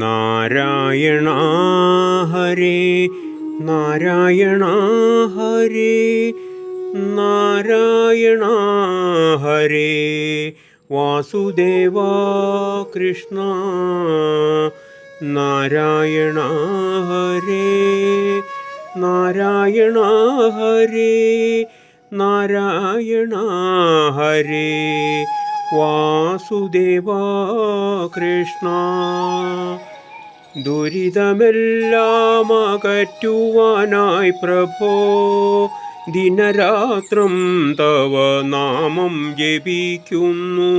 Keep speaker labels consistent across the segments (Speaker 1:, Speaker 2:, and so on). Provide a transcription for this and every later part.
Speaker 1: നാരായണ ഹരേ നാരായണ ഹരേ നാരായണ ഹരേ വാസുദേവ കൃഷ്ണ നാരായണ ഹരേ നാരായണ ഹരേ നാരായണ ഹരേ വാസുദേവ കൃഷ്ണ. ദുരിതമെല്ലാം അകറ്റുവാനായി പ്രഭോ ദിനരാത്രം തവ നാമം ജപിക്കുന്നു.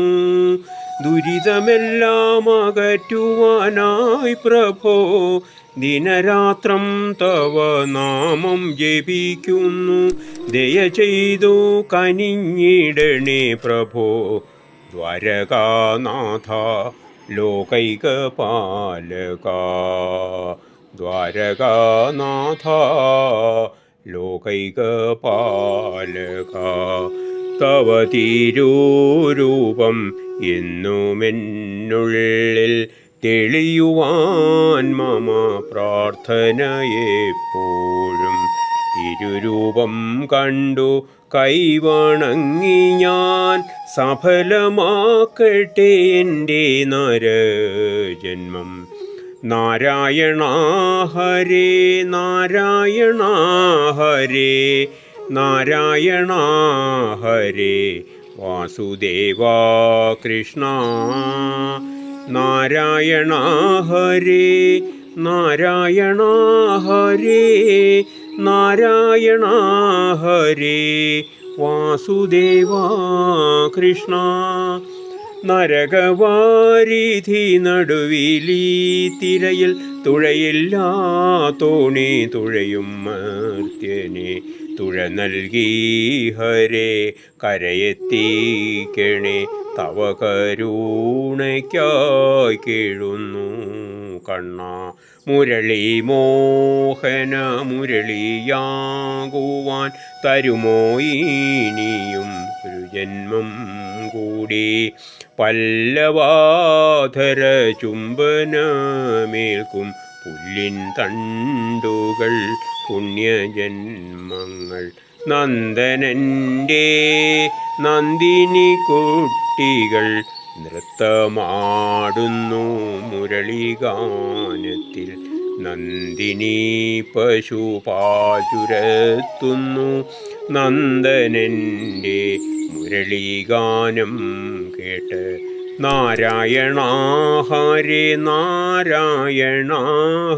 Speaker 1: ദുരിതമെല്ലാം അകറ്റുവാനായി പ്രഭോ ദിനരാത്രം തവ നാമം ജപിക്കുന്നു. ദയ ചെയ്തു കനിഞ്ഞിടണേ പ്രഭോ ദ്വാരകാനാഥ ലോകൈക പാലക ദ്വാരകാനാഥ ലോകൈക പാലക തവ തിരൂരൂപം എന്നുമെന്നുള്ളിൽ തെളിയുവാൻ മമ പ്രാർത്ഥനയെപ്പോഴും തിരുരൂപം കണ്ടു കൈവണങ്ങി ഞാൻ സഫലമാക്കട്ടെ എന്റെ നരജന്മം. നാരായണ ഹരേ നാരായണ ഹരേ നാരായണ ഹരേ. വാസുദേവ കൃഷ്ണ. നാരായണ ഹരേ നാരായണ ഹരേ നാരായണ ഹരേ വാസുദേവ കൃഷ്ണ. നരകവാരിധി നടുവിലീ തിരയിൽ തുഴയില്ലാ തോണി തുഴയും മർത്യനെ. തുഴ നൽകി ഹരേ കരയെത്തിക്കണേ തവ കരുണയ്ക്കായി കേഴുന്നു കണ്ണ. മുരളി മോഹന മുരളിയാകുവാൻ തരുമോ ഇനിയും ഒരു ജന്മം കൂടി? പല്ലവാധര ചുംബനമേൽക്കും പുല്ലിൻ തണ്ടുകൾ പുണ്യജന്മങ്ങൾ നന്ദനന്റെ നന്ദിനി കുട്ടികൾ നൃത്തമാടുന്നു മുരളിഗാനത്തിൽ. നന്ദിനി പശുപാചുരത്തുന്നു നന്ദനന്റെ മുരളീഗാനം കേട്ട്. നാരായണ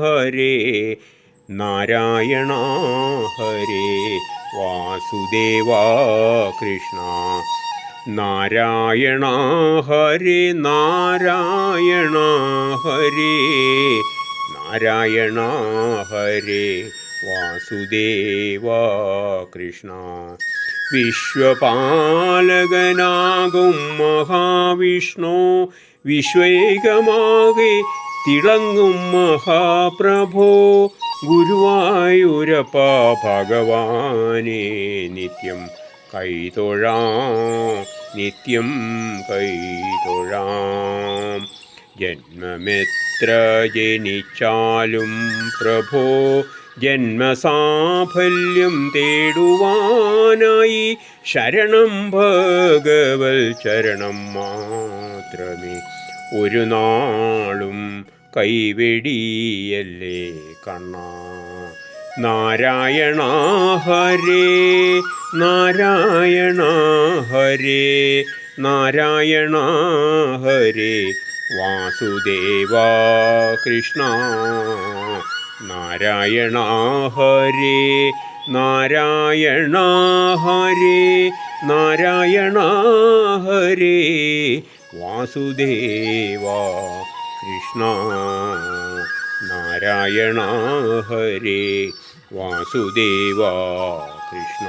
Speaker 1: ഹരേ നാരായണ ഹരേ വാസുദേവ കൃഷ്ണ. നാരായണ ഹരേ നാരായണ ഹരേ നാരായണ ഹരേ വാസുദേവ കൃഷ്ണ. വിശ്വപാലകനാകും മഹാവിഷ്ണു വിശ്വേകമാകെ തിളങ്ങും മഹാപ്രഭോ. ഗുരുവായൂരപ്പ ഭഗവാനെ നിത്യം കൈതൊഴാം നിത്യം കൈതൊഴാം ജന്മമെത്ര ജനിച്ചാലും പ്രഭോ ജന്മസാഫല്യം തേടുവാനായി ശരണം ഭഗവൽ ചരണം മാത്രമേ. ഒരു നാളും കൈവെടിയല്ലേ കണ്ണ. നാരായണ ഹരേ നാരായണ ഹരേ നാരായണ ഹരേ. വാസുദേവ കൃഷ്ണ നാരായണ ഹരേ നാരായണ ഹരേ നാരായണ ഹരേ. വാസുദേവ കൃഷ്ണ നാരായണ ഹരേ വാസുദേവ കൃഷ്ണ.